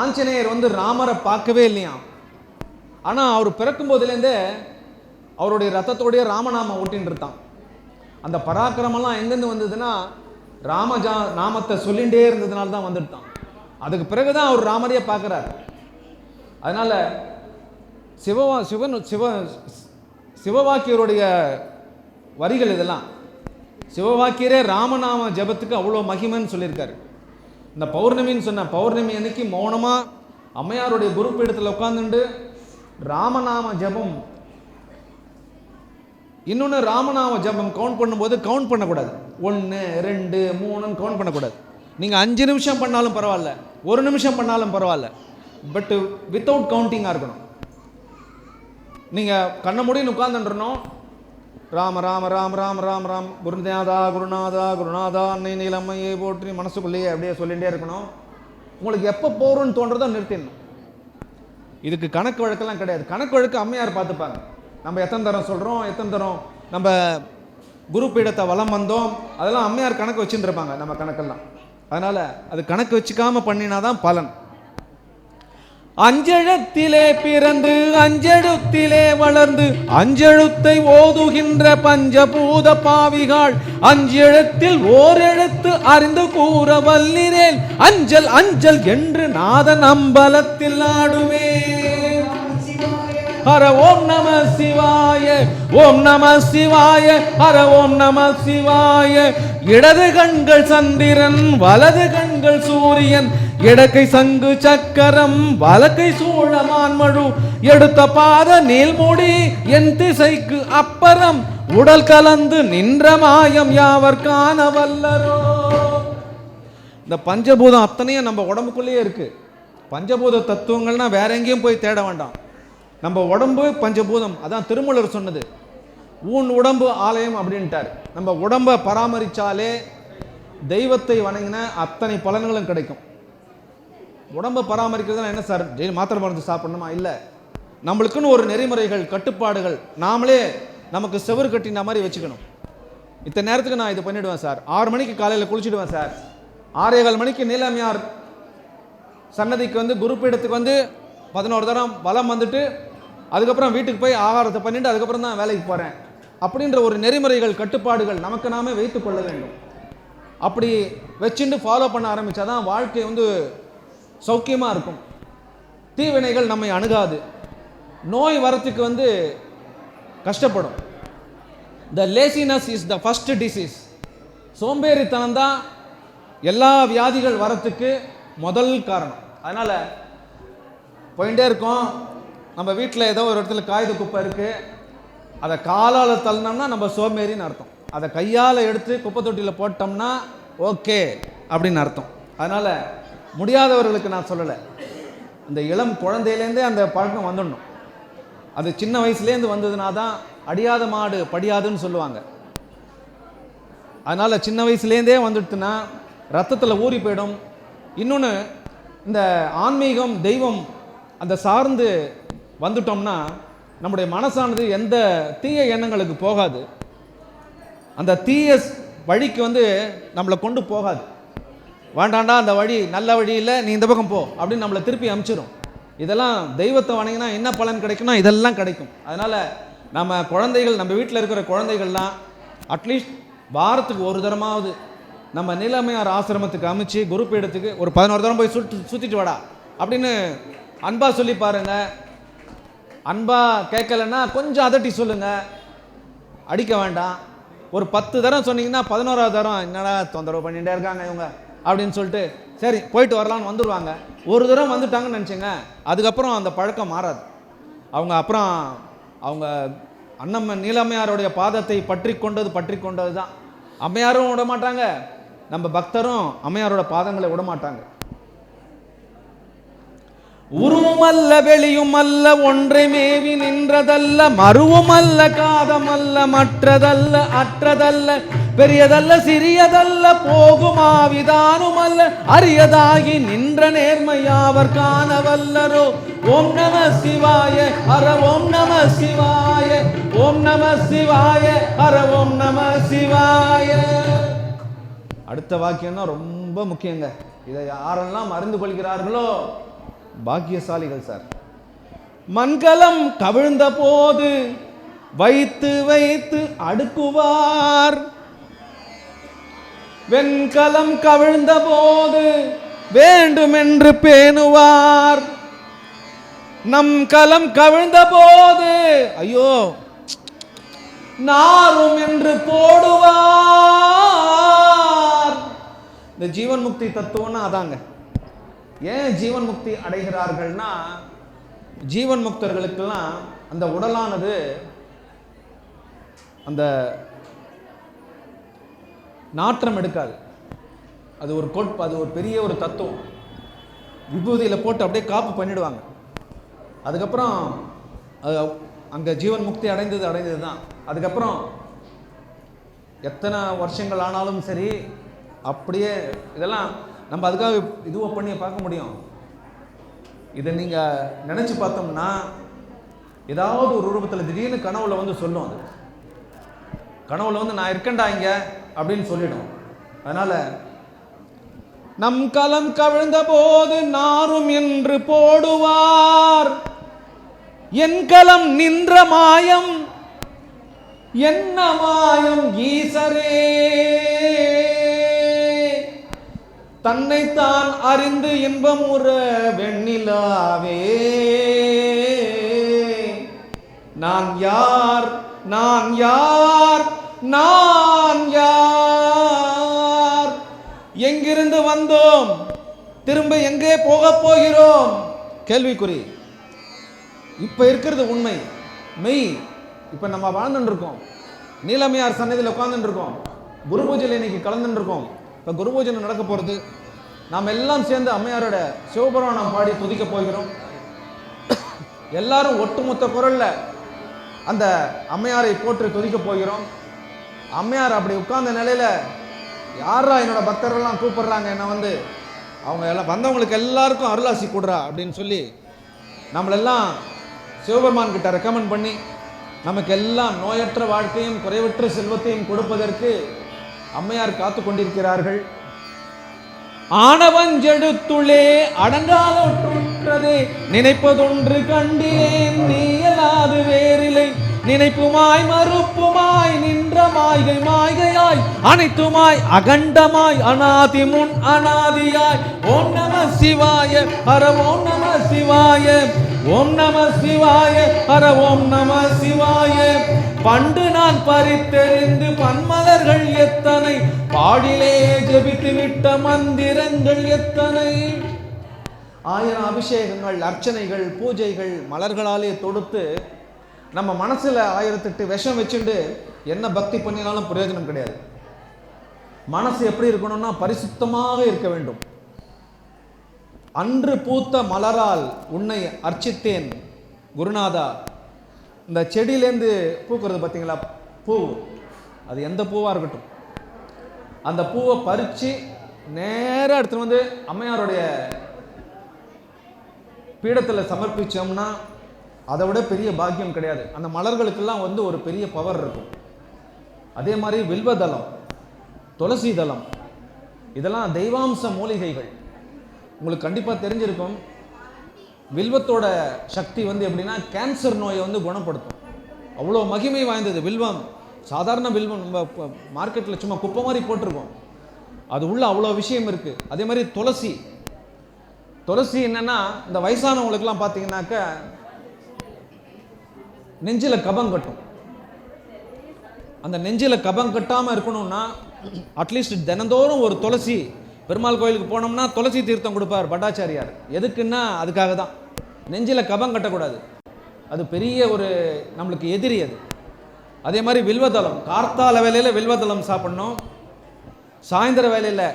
ஆஞ்சநேயர் வந்து ராமரை பார்க்கவே இல்லையாம் ஆனால் அவர் பிறக்கும் போதுலேருந்தே அவருடைய ரத்தத்தோடைய ராமநாமம் ஓட்டின்னு இருந்தான் அந்த பராக்கிரமெல்லாம் எங்கேருந்து வந்ததுன்னா ராமஜா நாமத்தை சொல்லிகிட்டே இருந்ததுனால தான் வந்துட்டான். அதுக்கு பிறகு தான் அவர் ராமரையே பார்க்குறாரு. அதனால சிவவா சிவன் சிவ சிவவாக்கியருடைய வரிகள் இதெல்லாம். சிவவாக்கியரே ராமநாம ஜெபத்துக்கு அவ்வளோ மகிமைன்னு சொல்லியிருக்காரு. இந்த பௌர்ணமின்னு சொன்ன பௌர்ணமி அன்னைக்கு மௌனமாக அம்மையாருடைய குருப்பீடத்தில் உட்காந்துண்டு ராமநாம ஜெபம். இன்னொன்று ராமநாம ஜெபம் கவுண்ட் பண்ணும்போது கவுண்ட் பண்ணக்கூடாது. ஒன்று ரெண்டு மூணுன்னு கவுண்ட் பண்ணக்கூடாது. நீங்கள் அஞ்சு நிமிஷம் பண்ணாலும் பரவாயில்ல ஒரு நிமிஷம் பண்ணாலும் பரவாயில்ல. பட்டு வித்தவுட் கவுண்டிங்காக இருக்கணும். நீங்கள் கண்ண முடின்னு உட்காந்துன்றணும் ராம ராம ராம ராம ராம ராம். குருநாதா குருநாதா குருநாதா அன்னை நீலம்மையை போற்றி மனசுக்குள்ளேயே அப்படியே சொல்லிகிட்டே இருக்கணும். உங்களுக்கு எப்போ போகிறோன்னு தோன்றதோ நிறுத்திடணும். இதுக்கு கணக்கு வழக்கெல்லாம் கிடையாது. கணக்கு வழக்கு அம்மையார் பார்த்துப்பாங்க. நம்ம எத்தனை தரம் சொல்கிறோம் எத்தனை தரம் நம்ம குரு பீடத்தை வலம் வந்தோம் அதெல்லாம் அம்மையார் கணக்கு வச்சுருப்பாங்க நம்ம கணக்கெல்லாம். அதனால் அது கணக்கு வச்சுக்காமல் பண்ணினா தான் பலன். அஞ்செழுத்திலே பிறந்து அஞ்செழுத்திலே வளர்ந்து அஞ்செழுத்தை ஓதுகின்ற பஞ்சபூத பாவிகள் அஞ்செழுத்தில் ஓரெழுத்து அறிந்து கூற வல்லிரேன் அஞ்சல் அஞ்சல் என்று நாதன் அம்பலத்தில் ஆடுவேன் ஹர ஓம் நம சிவாய ஓம் நம சிவாய ஹர ஓம் நம சிவாய. இடது கண்கள் சந்திரன் வலது கண்கள் சூரியன். இடக்கை சங்கு சக்கரம் வலக்கை சூழமான் மழு எடுத்த பாத நீள்முடி என் திசைக்கு அப்பறம். உடல் கலந்து நின்ற மாயம் யாவர் காண வல்லரோ? இந்த பஞ்சபூதம் அத்தனையும் நம்ம உடம்புக்குள்ளேயே இருக்கு. பஞ்சபூத தத்துவங்கள்னா வேற எங்கேயும் போய் தேட வேண்டாம். நம்ம உடம்பு பஞ்சபூதம். அதான் திருமூலர் சொன்னது. ஊன் உடம்பு ஆலயம் அப்படின்ட்டார். நம்ம உடம்பை பராமரித்தாலே தெய்வத்தை வணங்கின அத்தனை பலன்களும் கிடைக்கும். உடம்பை பராமரிக்கிறதுனா என்ன சார்? டெய்லி மாத்திரை மருந்து சாப்பிடணுமா? இல்லை. நம்மளுக்குன்னு ஒரு நெறிமுறைகள் கட்டுப்பாடுகள். நாமளே நமக்கு செவுறு கட்டின மாதிரி வச்சுக்கணும். இத்தனை நேரத்துக்கு நான் இது பண்ணிவிடுவேன் சார். ஆறு மணிக்கு காலையில் குளிச்சிடுவேன் சார். ஆறே கால் மணிக்கு நீலாமியார் சன்னதிக்கு வந்து குருப்பீடத்துக்கு வந்து பதினோரு தரம் வளம் வந்துட்டு அதுக்கப்புறம் வீட்டுக்கு போய் ஆகாரத்தை பண்ணிட்டு அதுக்கப்புறம் தான் வேலைக்கு போகிறேன் அப்படின்ற ஒரு நெறிமுறைகள் கட்டுப்பாடுகள் நமக்கு நாமே வைத்து கொள்ள வேண்டும். அப்படி வச்சுட்டு ஃபாலோ பண்ண ஆரம்பிச்சாதான் வாழ்க்கை வந்து சௌக்கியமாக இருக்கும். தீவினைகள் நம்மை அணுகாது. நோய் வரத்துக்கு வந்து கஷ்டப்படும். The laziness is the first disease சோம்பேறித்தனம் தான் எல்லா வியாதிகள் வரத்துக்கு முதல் காரணம். அதனால் போயிட்டே இருக்கோம். நம்ம வீட்டில் ஏதோ ஒரு இடத்துல காகித குப்பை இருக்குது அதை காலால் தள்ளினோம்னா நம்ம சோமேறின்னு அர்த்தம். அதை கையால் எடுத்து குப்பை தொட்டியில் போட்டோம்னா ஓகே அப்படின்னு அர்த்தம். அதனால் முடியாதவர்களுக்கு நான் சொல்லலை. இந்த இளம் குழந்தையிலேருந்தே அந்த பழக்கம் வந்துடணும். அது சின்ன வயசுலேருந்து வந்ததுனா தான் அடியாத மாடு படியாதுன்னு சொல்லுவாங்க. அதனால் சின்ன வயசுலேருந்தே வந்துடுத்துன்னா ரத்தத்தில் ஊறி போயிடும். இன்னொன்று இந்த ஆன்மீகம் தெய்வம் அந்த சார்ந்து வந்துட்டோம்னா நம்முடைய மனசானது எந்த தீய எண்ணங்களுக்கு போகாது. அந்த தீய வழிக்கு வந்து நம்மளை கொண்டு போகாது. வேண்டாண்டா அந்த வழி நல்ல வழி இல்லை நீ இந்த பக்கம் போ அப்படின்னு நம்மளை திருப்பி அமுச்சிடும் இதெல்லாம் தெய்வத்தை வணங்கினா என்ன பலன் கிடைக்கும்னா இதெல்லாம் கிடைக்கும். அதனால் நம்ம குழந்தைகள் நம்ம வீட்டில் இருக்கிற குழந்தைகள்லாம் அட்லீஸ்ட் வாரத்துக்கு ஒரு தரமாவது நம்ம நிலைமையார் ஆசிரமத்துக்கு அமைச்சு எடுத்துக்கு ஒரு பதினோரு தரம் போய் சுட்டு சுற்றிட்டு வாடா அப்படின்னு அன்பா சொல்லி பாருங்க. அன்பா கேட்கலன்னா கொஞ்சம் அதட்டி சொல்லுங்க. அடிக்க வேண்டாம். ஒரு பத்து தரம் சொன்னீங்கன்னா பதினோராவது தரம் என்னடா தொந்தரவு பண்ணிகிட்டே இருக்காங்க இவங்க அப்படின்னு சொல்லிட்டு சரி போயிட்டு வரலான்னு வந்துடுவாங்க ஒரு தரம் வந்துட்டாங்கன்னு நினச்சிங்க. அதுக்கப்புறம் அந்த பழக்கம் மாறாது. அவங்க அப்புறம் அவங்க அண்ணம்ம நீலம்மையாருடைய பாதத்தை பற்றி கொண்டது பற்றி கொண்டது தான் அம்மையாரும் விட மாட்டாங்க நம்ம பக்தரும் அம்மையாரோட பாதங்களை விட மாட்டாங்க உருவும் அல்ல வெளியும் அல்ல ஒன்றை மேவி நின்றதல்ல மருவும் அல்ல காதம் அல்ல மற்றதல்ல அற்றதல்ல பெரியதல்ல சிறியதல்ல போகுமாவிதானும் அல்ல அரியதாகி நின்ற நேர்மையாவர் காண வல்லரோ ஓம் நம சிவாய ஹர ஓம் நம சிவாய ஓம் நம சிவாய ஹர ஓம் நம சிவாய. அடுத்த வாக்கியம் தான் ரொம்ப முக்கியங்க. இதை யாரெல்லாம் அறிந்து கொள்கிறார்களோ பாக்கியசாலிகள் சார். மண்கலம் கவிழ்ந்த போது வைத்து வைத்து அடுக்குவார். வெண்கலம் கவிழ்ந்த போது வேண்டுமென்று பேணுவார். நம் கலம் கவிழ்ந்த போது ஐயோ நாரும் என்று போடுவார். இந்த ஜீவன் முக்தி தத்துவம்னா அதாங்க. ஏன் ஜீவன் முக்தி அடைகிறார்கள்னா ஜீவன் முக்தர்களுக்கெல்லாம் அந்த உடலானது அந்த நாற்றம் எடுக்காது. அது ஒரு கொட் அது ஒரு பெரிய ஒரு தத்துவம். விபூதியில் போட்டு அப்படியே காப்பு பண்ணிடுவாங்க. அதுக்கப்புறம் அது அங்கே ஜீவன் முக்தி அடைந்தது அடைந்தது தான். அதுக்கப்புறம் எத்தனை வருஷங்கள் ஆனாலும் சரி அப்படியே இதெல்லாம் நம்ம அதுக்காக இதுவாக பண்ணி பார்க்க முடியும். இதை நீங்கள் நினச்சி பார்த்தோம்னா ஏதாவது ஒரு உருவத்தில் திடீர்னு கனவுல வந்து சொல்லும் அது. கனவுல வந்து நான் இருக்கேன்டா இங்க அப்படின்னு சொல்லிடும். அதனால நம் கலம் கவிழ்ந்த போது நாரும் என்று போடுவார். என் கலம் நின்ற மாயம் என்ன மாயம் ஈசரே? தன்னைத்தான் அறிந்து இன்பமுற வெண்ணிலாவே. நான் யார்? நான் யார்? நான் யார்? எங்கிருந்து வந்தோம்? திரும்ப எங்கே போகப் போகிறோம்? கேள்விக்குறி. இப்ப இருக்கிறது உண்மை. மெய். இப்ப நம்ம வாழ்ந்துட்டு இருக்கோம் நீலமையார் சன்னதியில் உட்கார்ந்துட்டு குரு பூஜையில் இன்னைக்கு கலந்துருக்கோம் இப்போ குரு பூஜை நடக்க போகிறது நாம் எல்லாம் சேர்ந்து அம்மையாரோட சிவபுராணம் பாடி துதிக்க போகிறோம். எல்லாரும் ஒட்டுமொத்த குரல்ல அந்த அம்மையாரை போற்று துதிக்க போகிறோம். அம்மையார் அப்படி உட்கார்ந்த நிலையில யாரா என்னோட பக்தர்கள்லாம் கூப்பிடுறாங்க? என்ன வந்து அவங்க எல்லாம் வந்தவங்களுக்கு எல்லாருக்கும் அருளாசி கொடுறா அப்படின்னு சொல்லி நம்மளெல்லாம் சிவபெருமான் கிட்ட ரெக்கமெண்ட் பண்ணி நமக்கு எல்லாம் நோயற்ற வாழ்க்கையும் குறைவற்ற செல்வத்தையும் கொடுப்பதற்கு அம்மையார் காத்து கொண்டிருக்கிறார்கள். ஆணவஞ்செடுத்துளே அடங்காலொற்றுற்றதே நினைப்பதொன்று கண்டேன் நீயலாது வேறில்லை. நினைப்புமாய் மறுப்புமாய் நின்ற மாய்கை மாய்கையாய் அனைத்துமாய் அகண்டமாய் அனாதி முன் அனாதியாய். ஓம் நம சிவாய ஹர ஓம் நம சிவாய. ஓம் நம சிவாய ஹர ஓம் நம சிவாய. பண்டு நான் பறித்தெறிந்து பன்மலர்கள் எத்தனை? பாடிலே ஜபித்து விட்ட மந்திரங்கள் எத்தனை? ஆயிரம் அபிஷேகங்கள் அர்ச்சனைகள் பூஜைகள் மலர்களாலே தொடுத்து நம்ம மனசுல ஆயிரத்தெட்டு விஷம் வச்சுட்டு என்ன பக்தி பண்ணினாலும் பிரயோஜனம் கிடையாது. மனசு எப்படி இருக்கணும்னா பரிசுத்தமாக இருக்க வேண்டும். அன்று பூத்த மலரால் உன்னை அர்ச்சித்தேன் குருநாதா. இந்த செடியிலேருந்து பூக்கிறது பார்த்தீங்களா? பூ. அது எந்த பூவாக இருக்கட்டும். அந்த பூவை பறித்து நேராக எடுத்துகிட்டு வந்து அம்மையாருடைய பீடத்தில் சமர்ப்பித்தோம்னா அதை விட பெரிய பாக்கியம் கிடையாது. அந்த மலர்களுக்கெல்லாம் வந்து ஒரு பெரிய பவர் இருக்கும். அதே மாதிரி வில்வதளம் துளசி தளம் இதெல்லாம் தெய்வாம்ச மூலிகைகள். உங்களுக்கு கண்டிப்பாக தெரிஞ்சிருக்கும். வில்வத்தோட சக்தி வந்து எப்படின்னா கேன்சர் நோயை வந்து குணப்படுத்தும். அவ்வளோ மகிமை வாய்ந்தது வில்வம். சாதாரண வில்வம் நம்ம மார்க்கெட்டில் சும்மா குப்பை மாதிரி போட்டிருக்கோம். அது உள்ள அவ்வளோ விஷயம் இருக்குது அதே மாதிரி துளசி. துளசி என்னென்னா இந்த வயசானவங்களுக்கெல்லாம் பார்த்தீங்கன்னாக்க நெஞ்சில் கபம் கட்டும். அந்த நெஞ்சில் கபம் கட்டாமல் இருக்கணும்னா அட்லீஸ்ட் தினந்தோறும் ஒரு துளசி பெருமாள் கோயிலுக்கு போனோம்னா துளசி தீர்த்தம் கொடுப்பார் பட்டாச்சாரியார். எதுக்குன்னா அதுக்காக தான். நெஞ்சில் கபம் கட்டக்கூடாது. அது பெரிய ஒரு நம்மளுக்கு எதிரி அது. அதே மாதிரி வில்வதளம் கார்த்தால வேலையில் வில்வதளம் சாப்பிட்ணும். சாயந்தர வேலையில்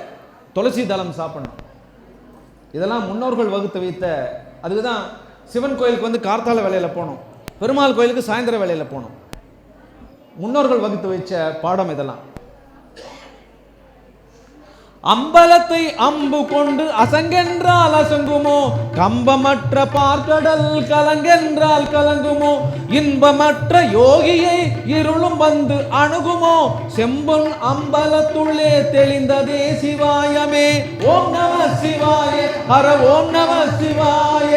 துளசி தளம் சாப்பிட்ணும். இதெல்லாம் முன்னோர்கள் வகுத்து வைத்த அதுக்கு தான் சிவன் கோயிலுக்கு வந்து கார்த்தால வேலையில் போகணும் பெருமாள் கோயிலுக்கு சாயந்தர வேலையில் போகணும் முன்னோர்கள் வகுத்து வைச்ச பாடம் இதெல்லாம். அம்பலத்தை அம்பு கொண்டு அசங்கென்றால் அசங்குமோ? கம்பமற்ற பார்க்கடல் கலங்கென்றால் கலங்குமோ? இன்பமற்ற யோகியை இருளும் வந்து அணுகுமோ? செம்பொன் அம்பலத்துள்ளே தெளிந்ததே சிவாயமே. ஓம் நம சிவாய ஹர ஓம் நம சிவாய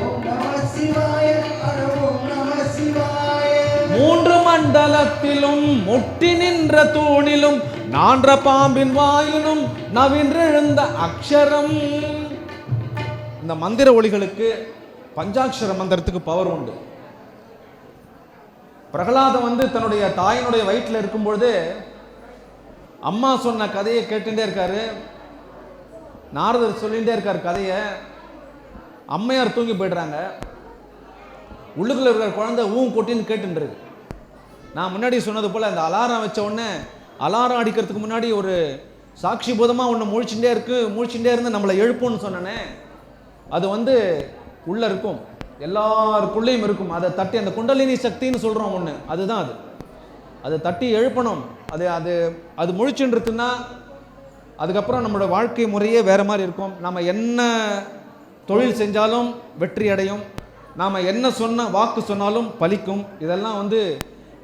ஓம் நம சிவாய ஹர ஓம் நம சிவாய. மூன்று மண்டலத்திலும் முட்டி நின்ற தூணிலும் நான்ற பாம்பின் வாயிலும் நவின்றெழுந்த அக்ஷரம். இந்த மந்திர ஒளிகளுக்கு பஞ்சாட்சர மந்திரத்துக்கு பவர் உண்டு. பிரகலாதம் வந்து தன்னுடைய தாயினுடைய வயிற்றில் இருக்கும்பொழுது அம்மா சொன்ன கதையை கேட்டுட்டே இருக்காரு. நாரதர் சொல்லிகிட்டே இருக்கார் கதையை. அம்மையார் தூங்கி போயிடுறாங்க. உள்ளுக்குள்ள இருக்கிற குழந்தை ஊன் கொட்டின்னு கேட்டுருக்கு நான் முன்னாடி சொன்னது போல் அந்த அலாரம் வச்ச உடனே அலாரம் அடிக்கிறதுக்கு முன்னாடி ஒரு சாட்சி பூதமாக ஒன்று முழிச்சுட்டே இருக்கு முழிச்சுட்டே இருந்து நம்மளை எழுப்பும்னு சொன்னனே. அது வந்து உள்ளே இருக்கும். எல்லாருக்குள்ளேயும் இருக்கும். அதை தட்டி அந்த குண்டலினி சக்தின்னு சொல்கிறோம் ஒன்று அதுதான் அது. அதை தட்டி எழுப்பணும். அது அது அது முழிச்சுன்றதுன்னா அதுக்கப்புறம் நம்மளோட வாழ்க்கை முறையே வேறு மாதிரி இருக்கும். நம்ம என்ன தொழில் செஞ்சாலும் வெற்றி அடையும். நாம் என்ன சொன்ன வாக்கு சொன்னாலும் பலிக்கும். இதெல்லாம் வந்து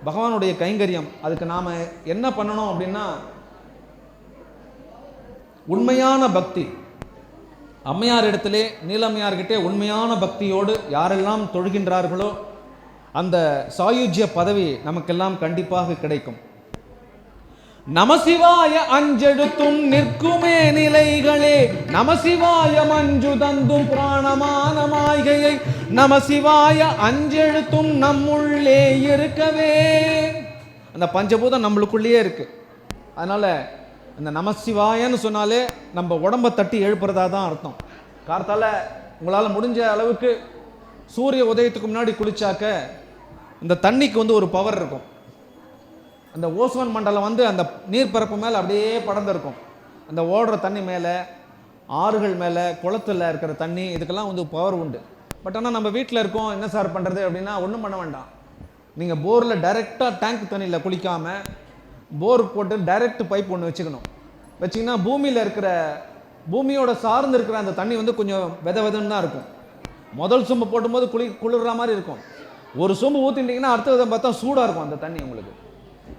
பகவானுடைய கைங்கரியம். அதுக்கு நாம் என்ன பண்ணணும் அப்படின்னா உண்மையான பக்தி. அம்மையார் இடத்திலே நீலம்மையார்கிட்டே உண்மையான பக்தியோடு யாரெல்லாம் தொழுகின்றார்களோ அந்த சாயுஜ்ய பதவி நமக்கெல்லாம் கண்டிப்பாக கிடைக்கும். நமசிவாய அஞ்செழுத்தும் நிற்குமே நிலைகளே. நமசிவாய மஞ்சு தந்தும் பிராணமான மாய்கையை நமசிவாய அஞ்செழுத்தும் நம்முள்ளே இருக்கவே. அந்த பஞ்சபூதம் நம்மளுக்குள்ளேயே இருக்கு. அதனால அந்த நமசிவாயன்னு சொன்னாலே நம்ம உடம்ப தட்டி எழுப்புறதா தான் அர்த்தம். கார்த்தால உங்களால் முடிஞ்ச அளவுக்கு சூரிய உதயத்துக்கு முன்னாடி குளிச்சாக்க இந்த தண்ணிக்கு வந்து ஒரு பவர் இருக்கும். அந்த ஓசோன் மண்டலம் வந்து அந்த நீர்ப்பரப்பு மேலே அப்படியே படர்ந்திருக்கும். அந்த ஓடுற தண்ணி மேலே ஆறுகள் மேலே குளத்துல இருக்கிற தண்ணி இதுக்கெல்லாம் வந்து பவர் உண்டு. பட் ஆனால் நம்ம வீட்டில் இருக்கோம் என்ன சார் பண்ணுறது அப்படின்னா ஒன்றும் பண்ண வேண்டாம். நீங்கள் போரில் டைரெக்டாக டேங்க் தண்ணியில் குளிக்காமல் போர் போட்டு டைரக்ட் பைப் ஒன்று வச்சுக்கணும். வச்சிங்கன்னா பூமியில் இருக்கிற பூமியோட சார்ந்து இருக்கிற அந்த தண்ணி வந்து கொஞ்சம் வித விதன்னு தான் இருக்கும். முதல் சொம்பு போடும்போது குளி குளிர்ற மாதிரி இருக்கும். ஒரு சொம்பு ஊற்றிட்டிங்கன்னா அடுத்த விதம் பார்த்தா சூடாக இருக்கும் அந்த தண்ணி உங்களுக்கு.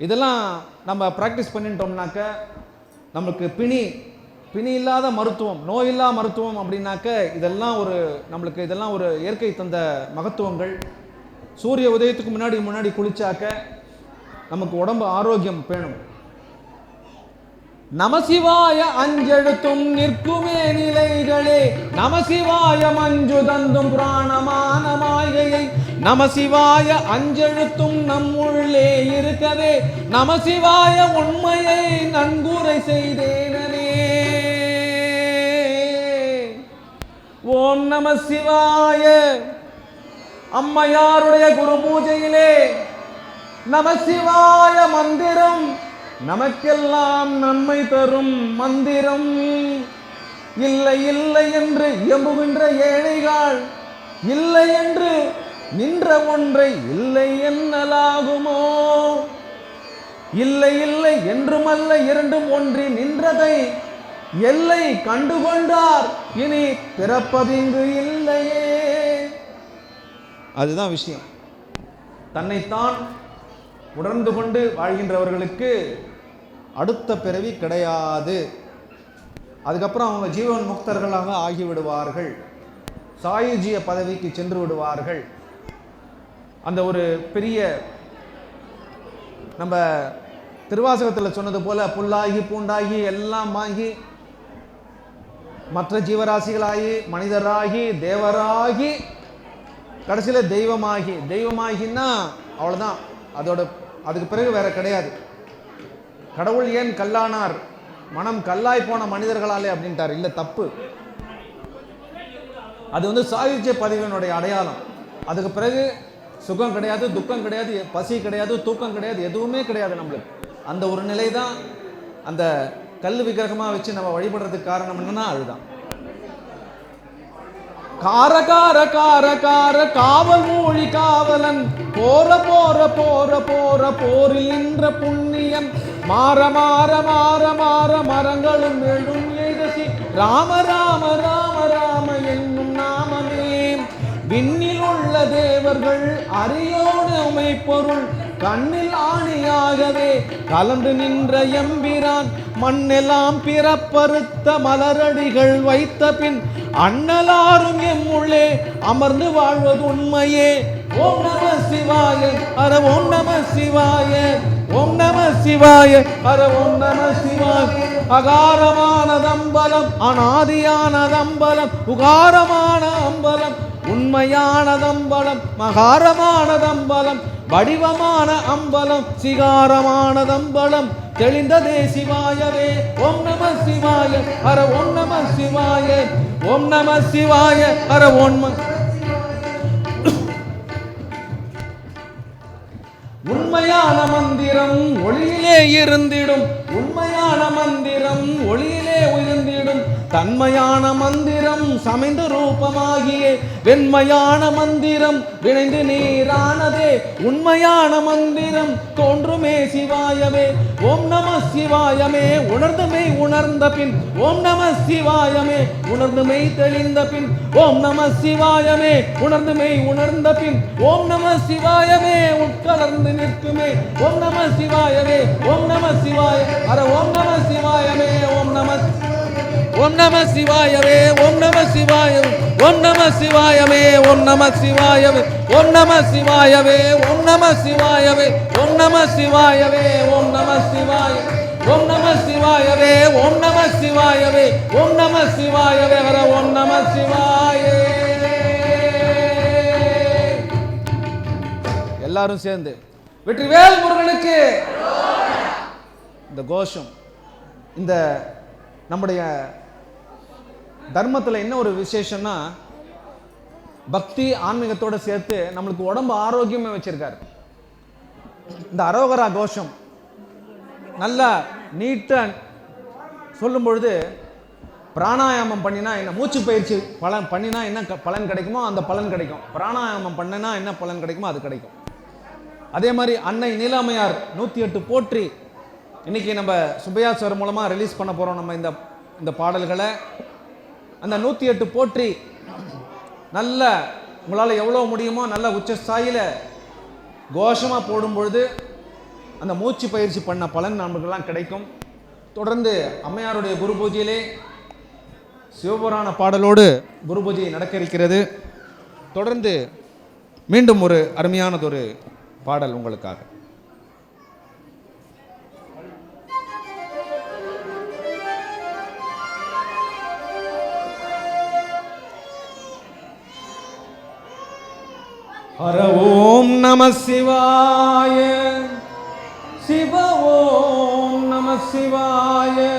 இதெல்லாம் நம்ம ப்ராக்டிஸ் பண்ணிட்டோம்னாக்க நம்மளுக்கு பிணி பிணி இல்லாத மருத்துவம் நோயில்லா மருத்துவம் அப்படின்னாக்க இதெல்லாம் ஒரு நம்மளுக்கு இதெல்லாம் ஒரு இயற்கை தந்த மகத்துவங்கள். சூரிய உதயத்துக்கு முன்னாடி முன்னாடி குளிச்சாக்க நமக்கு உடம்பு ஆரோக்கியம் பேணும். நமசிவாய அஞ்செழுத்தும் நிற்குமே நிலைகளே. நமசிவாய மஞ்சு தந்தும் பிராணமான மாயையை நமசிவாய அஞ்செழுத்தும் நம்முள்ளே இருக்கவே. நமசிவாய உண்மையை நன்குரை செய்தேனே ஓம் நம சிவாய. அம்மையாருடைய குரு பூஜையிலே நமசிவாய மந்திரம். நமக்கெல்லாம் நன்மை தரும் மந்திரம். இல்லை இல்லை என்று இயம்புகின்ற ஏழைகள். இல்லை என்று நின்ற ஒன்றை இல்லை என்னலாகுமோ? இல்லை இல்லை என்றுமல்ல இரண்டும் ஒன்றி நின்றதை எல்லை கண்டுகொண்டார். இனி பிறப்பதிங்கு இல்லையே. அதுதான் விஷயம். தன்னைத்தான் உணர்ந்து கொண்டு வாழ்கின்றவர்களுக்கு அடுத்த பிறவி கிடையாது. அதுக்கப்புறம் அவங்க ஜீவன் முக்தர்களாக ஆகிவிடுவார்கள். சாயுஜிய பதவிக்கு சென்று விடுவார்கள். அந்த ஒரு பெரிய நம்ம திருவாசகத்தில் சொன்னது போல புல்லாகி பூண்டாகி எல்லாம் ஆகி மற்ற ஜீவராசிகளாகி மனிதராகி தேவராகி கடைசியில் தெய்வமாகி. தெய்வமாகின்னா அவ்வளோதான் அதோட அதுக்கு பிறகு வேற கிடையாது. கடவுள் ஏன் கல்லானார்? மனம் கல்லாய் போன மனிதர்களாலே அப்படின்ட்டார். இல்லை தப்பு. அது வந்து சாகித்ய பதிவினுடைய அடையாளம். அதுக்கு பிறகு சுகம் கிடையாது துக்கம் கிடையாது பசி கிடையாது தூக்கம் கிடையாது எதுவுமே கிடையாது நம்மளுக்கு. அந்த ஒரு நிலை தான் அந்த கல் விக்கிரகமாக வச்சு நம்ம வழிபடுறதுக்கு காரணம் என்னன்னா அதுதான். கார கார கார கார காவல் மூழி காவலன் போற போற போற போற போரில் நின்ற புண்ணியன் மாற மாற மாற மாற மரங்களும் எழும் எழுதி ராம ராம ராம தேவர்கள் அரியோடு உமை பொருள் கண்ணில் ஆணியாகவே கலந்து நின்ற எம்பிரான் மண்ணெல்லாம் பிறப்பறுத்த மலரடிகள் வைத்த பின் அண்ணலாரும் எம்முள்ளே அமர்ந்து வாழ்வது உண்மையே. ஓம் நம சிவாய அர ஓம் நம சிவாய ஓம் நம சிவாய அர ஓம் நம சிவாய. அகாரமானதம்பலம் அனாதியானதம்பலம் உகாரமான அம்பலம் உண்மையானதம்பலம் மகாரமானதம்பலம் வடிவமான அம்பலம் சிகாரமானதம்பலம். தெளிந்ததே சிவாயவே ஓம் நம சிவாய அர ஓம் நம சிவாய ஓம் நம சிவாய அர ஓம் உண்மையான மந்திரம் ஒளியிலே இருந்திடும். உண்மையான மந்திரம் ஒளியிலே உயர்ந்திடும். தன்மையான மந்திரம் சமைந்த ரூபமாகிய. வெண்மையான மந்திரம் விளைந்து நீரானதே. உண்மையான மந்திரம் தோன்றுமே சிவாயமே ஓம் நம சிவாயமே. உணர்ந்துமை உணர்ந்த பின் ஓம் நம சிவாயமே. உணர்ந்துமை தெளிந்த பின் ஓம் நம சிவாயமே. உணர்ந்துமை உணர்ந்த பின் ஓம் நம சிவாயமே. உட்கலர்ந்து நிற்குமே. ஓம் நம சிவாயமே ஓம் நம சிவாய அர ஓம் நம சிவாயமே ஓம் நம சிவாயவே ஓம் நம சிவாய ஓம் நம சிவாயமே ஓம் நம சிவாயவே ஓம் நம சிவாயவே ஓம் நம சிவாயவே ஓம் நம சிவாயவே ஓம் நம சிவாய ஓம் நம சிவாயவே ஓம் நம சிவாயவே ஓம் நம சிவாயவே வர ஓம் நம சிவாயே எல்லாரும் சேர்ந்து வெற்றிவேல் முருகனுக்கு இந்த கோஷம் இந்த நம்முடைய தர்மத்தில் என்ன ஒரு விசேஷம்னா பக்தி ஆன்மீகத்தோடு சேர்த்து நம்மளுக்கு உடம்பு ஆரோக்கியமே வச்சிருக்காரு. இந்த அரோகரா கோஷம் நல்லா நீட்டா சொல்லும் பொழுது பிராணாயாமம் பண்ணினா என்ன மூச்சு பயிற்சி பலன் பண்ணினா என்ன க- பலன் கிடைக்குமோ அந்த பலன் கிடைக்கும். பிராணாயாமம் பண்ணினா என்ன பலன் கிடைக்குமோ அது கிடைக்கும். அதே மாதிரி அன்னை நீலாமையார் நூற்றி எட்டு போற்றி இன்னைக்கு நம்ம சுப்பையா சார் மூலமாக ரிலீஸ் பண்ண போகிறோம் நம்ம இந்த இந்த பாடல்களை. அந்த நூற்றி எட்டு போற்றி நல்ல உங்களால் எவ்வளோ முடியுமோ நல்ல உச்சஸ்தாயில் கோஷமாக போடும் பொழுது அந்த மூச்சு பயிற்சி பண்ண பலன் நமக்கெல்லாம் கிடைக்கும். தொடர்ந்து அம்மையாருடைய குரு பூஜையிலே சிவபுராண பாடலோடு குரு பூஜை நடக்க இருக்கிறது தொடர்ந்து மீண்டும் ஒரு அருமையானதொரு பாடல் உங்களுக்காக. ஹர ஓம் நம சிவாய. சிவ ஓம் நம சிவாய.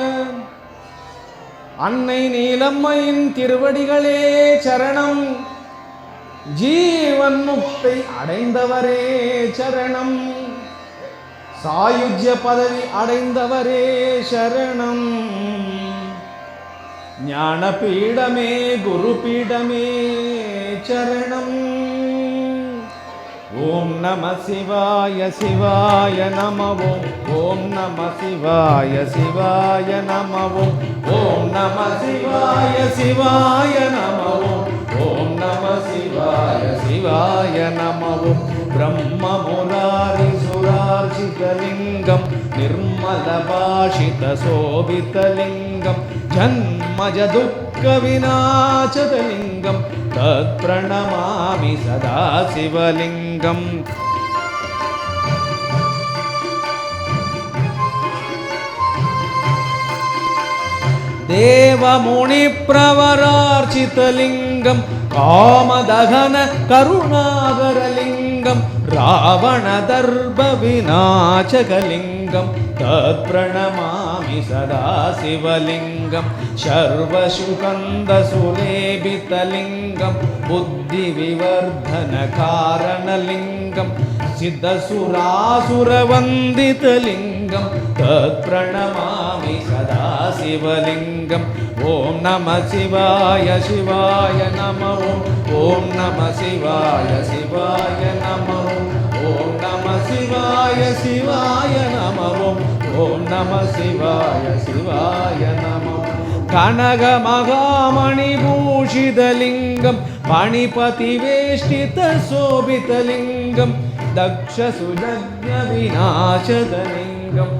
அன்னை நீலம்மையின் திருவடிகளே சரணம். ஜீவன் முக்தை அடைந்தவரே சரணம். சாயுஜ்ய பதவி அடைந்தவரே சரணம். ஞான பீடமே குரு பீடமே சரணம். ஓம் நம சிவாய சிவாய நமவோம் ஓம் நம சிவாய சிவாய நமவோம் ஓம் நம சிவாய சிவாய நமவோம் ஓம் நம சிவாய சிவாய நமவோம் பிரம்ம முராரி சுரார்ஜிதலிங்கம் நிர்மல பாஷித சோபிதலிங்கம் ஜன்மஜ தர்க்கவிநாசதலிங்கம் தத் பிரணமாமி சதா சிவலிங்கம் தேவமுனிப்பிரவரார்ச்சிதலிங்கம் காமதகன கருணாகரலிங்கம். ராவணதர்ப விநாசகலிங்கம். தத் பிரணமா तत्प्रणमामि सदा शिवलिङ्गं शर्वशुकन्दसुलेपितलिङ्गं बुद्धिविवर्धनकारणलिङ्गं सिद्धसुरासुरवन्दितलिङ्गं तत्प्रणमामि सदा शिवलिङ्गम् ॐ नमः शिवाय शिवाय नमः ॐ नमः शिवाय शिवाय नमः சிவாய சிவாய நமவோம். ஓம் நம சிவாய சிவாய நமம். கனக மகாமணி பூஷிதலிங்கம் மணிபதி வேஷ்டித சோபிதலிங்கம் தக்ஷ சுஜக்ய விநாசதலிங்கம்